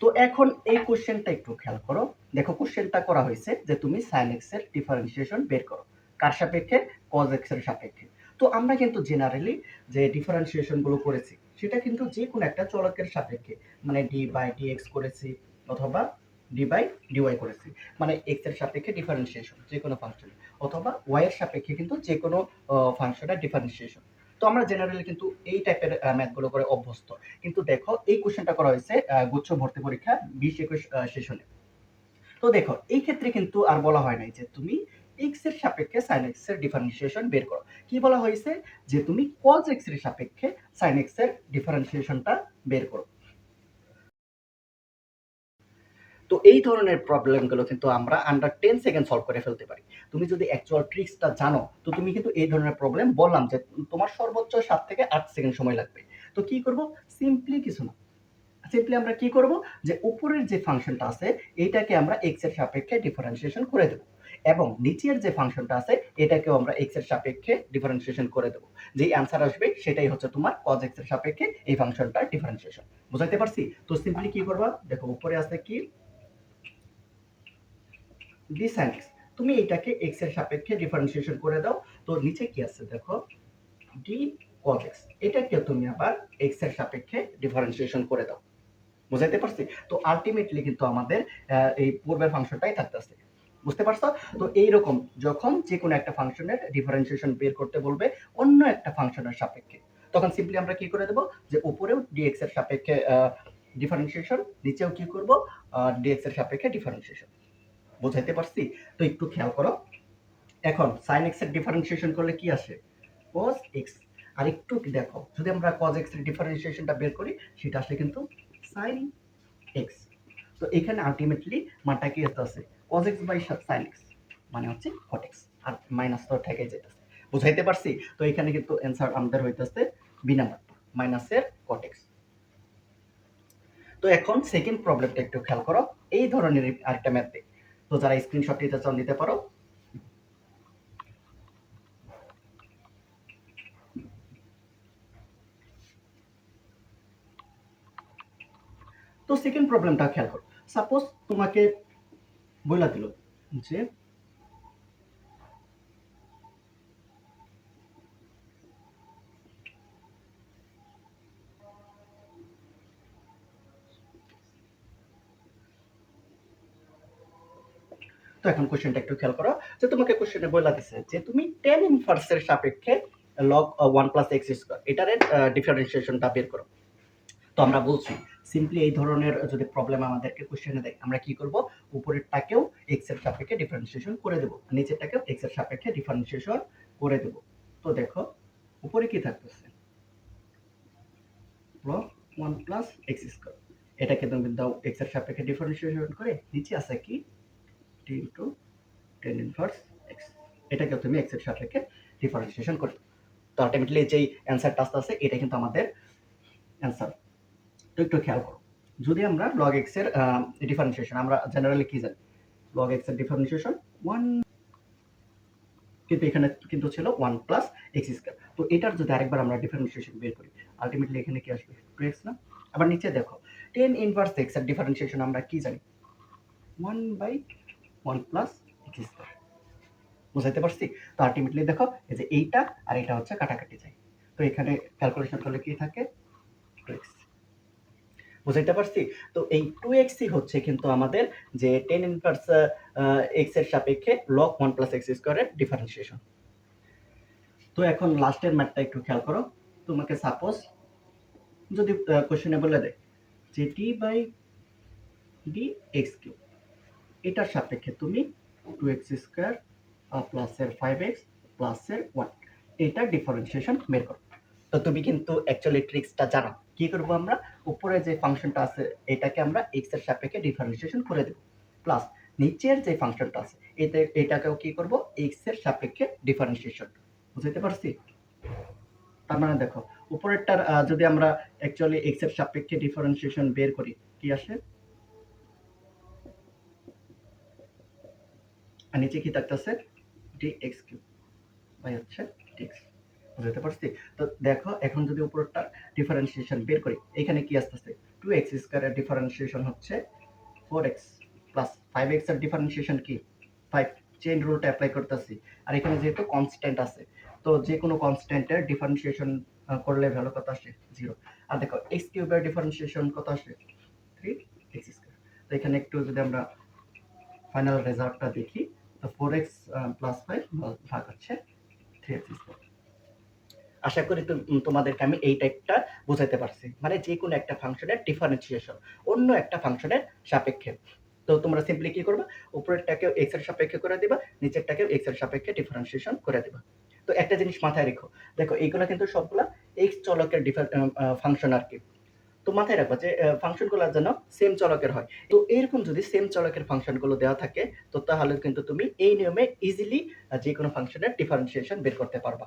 তো এখন এই কোশ্চেনটা একটু খেয়াল করো। দেখো কোশ্চেনটা করা হয়েছে যে তুমি সাইন এক্সের ডিফারেন্সিয়েশন বের করো। কার সাপেক্ষে? কজ এক্সের সাপেক্ষে। তো আমরা কিন্তু জেনারেলি যে ডিফারেন্সিয়েশনগুলো করেছি, সেটা কিন্তু যে কোনো একটা চলকের সাপেক্ষে মানে ডি বাই ডি এক্স করেছি অথবা ডি বাই ডিওয়াই করেছি। মানে এক্সের সাপেক্ষে ডিফারেন্সিয়েশন যে কোনো ফাংশন অথবা ওয়াই এর সাপেক্ষে কিন্তু যে কোনো ফাংশনের ডিফারেন্সিয়েশন তো আমরা জেনারেলি কিন্তু এই টাইপের ম্যাথগুলো করে অভ্যস্ত। কিন্তু দেখো, এই কোশ্চেনটা করা হয়েছে গুচ্ছ ভর্তি পরীক্ষা বিশ একুশ সেশনে তো দেখো, এই ক্ষেত্রে কিন্তু আর বলা হয় নাই যে তুমি এক্সের সাপেক্ষে সাইন এক্সের ডিফারেন্সিয়েশন বের করো। কি বলা হয়েছে? যে তুমি কজ এক্সের সাপেক্ষে সাইন এক্সের ডিফারেন্সিয়েশনটা বের করো। তো এই ধরনের প্রবলেমগুলো কিন্তু আমরা আন্ডার টেন সেকেন্ড সলভ করে ফেলতে পারি। তুমি যদি অ্যাকচুয়াল ট্রিক্সটা জানো, তো তুমি কিন্তু এই ধরনের প্রবলেম বললাম যে তোমার সর্বোচ্চ সাত থেকে আট সেকেন্ড সময় লাগবে। তো কি করব? সিম্পলি কিছু না। সিম্পলি আমরা কি করব? যে উপরের যে ফাংশনটা আছে এইটাকে আমরা এক্সের সাপেক্ষে ডিফারেন্সিয়েশন করে দেব। এবং নিচের যে ফাংশনটা আছে, এটাকেও আমরা এক্সের সাপেক্ষে ডিফারেন্সিয়েশন করে দেব। যে অ্যান্সার আসবে, সেটাই হচ্ছে তোমার কজ এক্সের সাপেক্ষে এই ফাংশনটার ডিফারেন্সিয়েশন বুঝাইতে পারছি? তো সিম্পলি কি করবা? দেখো, উপরে আছে কি ডি এক্স তুমি এটাকে এক্সের সাপেক্ষে ডিফারেন্সিয়েশন করে দাও। তো নিচে কি আছে দেখো? ডি cos x এটাকে তুমি আবার এক্সের সাপেক্ষে ডিফারেন্সিয়েশন করে দাও। বুঝাইতে পারছি? তো আলটিমেটলি কিন্তু আমাদের এই পূর্বের ফাংশনটাই থাকতেছে বুঝতে পারছ? তো এইরকম যখন যে কোনো একটা ফাংশনের ডিফারেন্সিয়েশন বের করতে বলবে, অন্য একটা ফাংশনের সাপেক্ষে। তখন সিম্পলি আমরা কি করে দেব? যে উপরেও ডিএক্স এর সাপেক্ষে ডিফারেন্সিয়েশন নিচেও কি করব? ডিএক্স এর সাপেক্ষে ডিফারেন্সিয়েশন বুঝাইতে পারছি? তো একটু খেয়াল করো। এখন সাইন এক্সের ডিফারেন্সিয়েশন করলে কি আসে? cos x আর একটু দেখো, যদি আমরা cos x এর ডিফারেন্সিয়েশনটা বের করি, সেটা আসলে কিন্তু sin x তো এখানে আলটিমেটলি মানটা কি আসছে cos x by sin x মানে হচ্ছে cot x, আর মাইনাস তো থেকে যেতেছে বুঝাইতে পারছি? তো এখানে কিন্তু অ্যান্সার আমাদের হইতেছে বি নাম্বার মাইনাসের cot x তো এখন সেকেন্ড প্রবলেমটা একটু খেয়াল করো। এই ধরনের আরেকটা ম্যাথ তো যারা স্ক্রিনশট নিতে চাও, নিতে পারো। তো সেকেন্ড প্রবলেমটা খেয়াল করো। সাপোজ তোমাকে বইলা দিল যে তো এখন কোশ্চেনটা একটু খেয়াল করো। যে তোমাকে কোশ্চেনে বইলা দিছে যে তুমি টেন ইনভার্সের সাপেক্ষে log one plus x square এটার ডিফারেন্সিয়েশনটা বের করো। তো আমরা বলছি সিম্পলি এই ধরনের যদি প্রবলেম আমাদেরকে কোশ্চেনে দেয়, আমরা কি করব? উপরেরটাকেও এক্সের সাপেক্ষে ডিফারেন্সিয়েশন করে দেব নিচেরটাকেও এক্সের সাপেক্ষে ডিফারেন্সিয়েশন করে দেব। তো দেখো, উপরে কি থাকতেছে? ওয়ান প্লাস এক্স এটাকে তুমি দাও এক্সের সাপেক্ষে ডিফারেন্সিয়েশন করে, নিচে আছে কি? T into tan inverse x এটাকে তুমি এক্সের সাপেক্ষে ডিফারেন্সিয়েশন করে। তো আলটিমেটলি যেই অ্যান্সারটা আসতে আছে এটা কিন্তু আমাদের অ্যান্সার তো একটু খেয়াল করো, যদি আমরা লগ এক্সের ডিফারেন্সিয়েশন আমরা জেনারেলি কি জানি? লগ এক্সের ডিফারেন্সিয়েশন ওয়ান কিন্তু এখানে কিন্তু ছিল ওয়ান প্লাস এক্স স্কোয়ার তো এটার যদি আরেকবার আমরা ডিফারেন্সিয়েশন বের করি আলটিমেটলি এখানে কি আসবে? টু এক্স না? আবার নিচে দেখো টেন ইনভার্স এক্সের ডিফারেন্সিয়েশন আমরা কি জানি? One by one plus x square. বুঝাইতে পারছি? তো আলটিমেটলি দেখো, এই যে এইটা আর এটা হচ্ছে কাটাকাটি যায় তো এখানে ক্যালকুলেশন করলে কি থাকে? টু এক্স বুঝাইতে পারছি? তো এই টু এক্সই হচ্ছে কিন্তু আমাদের যে টেন ইনভার্স এক্সের সাপেক্ষে লক ওয়ান প্লাস এক্স স্কোয়ারের ডিফারেন্সিয়েশন তো এখন লাস্টের ম্যাথটা একটু খেয়াল করো। তোমাকে সাপোজ যদি কোশ্চেনে বলে দেয় যে t by d x q এটার সাপেক্ষে তুমি টু এক্স স্কোয়ার প্লাসের ফাইভ এক্স প্লাসের ওয়ান এটা ডিফারেন্সিয়েশন বের করো। তো তুমি কিন্তু অ্যাকচুয়ালি ট্রিক্সটা জানো। কি করব আমরা? উপরে যে ফাংশনটা আছে, এটাকে আমরা এক্সের সাপেক্ষে ডিফারেন্সিয়েশন করে দেব। প্লাস নিচের যে ফাংশনটা আছে, এতে, এটাকেও কি করব? এক্সের সাপেক্ষে ডিফারেন্সিয়েশন বুঝতে পারছি? তার মানে দেখো, উপরেরটার যদি আমরা অ্যাকচুয়ালি এক্সের সাপেক্ষে ডিফারেন্সিয়েশন বের করি, কি আসে? আর নিচে কি থাকতেছে? ডি এক্স কিউ বাই হচ্ছে ডিএক্স বুঝতে পারছি? তো দেখো, এখন যদি উপরটা ডিফারেন্সিয়েশন বের করি, এখানে কি আসতেছে? টু এক্স স্কোয়ারের ডিফারেন্সিয়েশন হচ্ছে ফোর এক্স প্লাস ফাইভ এক্সের ডিফারেন্সিয়েশন কি? ফাইভ চেইন রুলটা অ্যাপ্লাই করতেছি। আর এখানে যেহেতু কনস্ট্যান্ট আছে, তো যে কোনো কনস্ট্যান্টের ডিফারেন্সিয়েশন করলে ভ্যালু কত আসে? জিরো আর দেখো এক্স কিউবের ডিফারেন্সিয়েশন কত আসে? থ্রি এক্স স্কোয়ার তো এখানে একটু যদি আমরা ফাইনাল রেজাল্টটা দেখি ফোর এক্স প্লাস ফাইভ ভাগ হচ্ছে থ্রি আশা করি তোমাদেরকে আমি এই টাইপটা বোঝাতে পারছি। মানে যে কোনো একটা ফাংশনের ডিফারেন্সিয়েশন অন্য একটা ফাংশনের সাপেক্ষে। তো তোমরা সিম্পলি কি করবে? উপরেরটাকেও এক্সের সাপেক্ষে করে দিবা, নিচেরটাকেও এক্সের সাপেক্ষে ডিফারেন্সিয়েশন করে দিবা। তো একটা জিনিস মাথায় রেখো। দেখো, এইগুলো কিন্তু সবগুলা এক্স চলকের ফাংশন আর কি। তো মাথায় রাখবা যে ফাংশনগুলো যেন সেম চলকের হয়। তো এরকম যদি সেম চলকের ফাংশনগুলো দেওয়া থাকে, তো তাহলে কিন্তু তুমি এই নিয়মে ইজিলি যে কোনো ফাংশনের ডিফারেন্সিয়েশন বের করতে পারবা।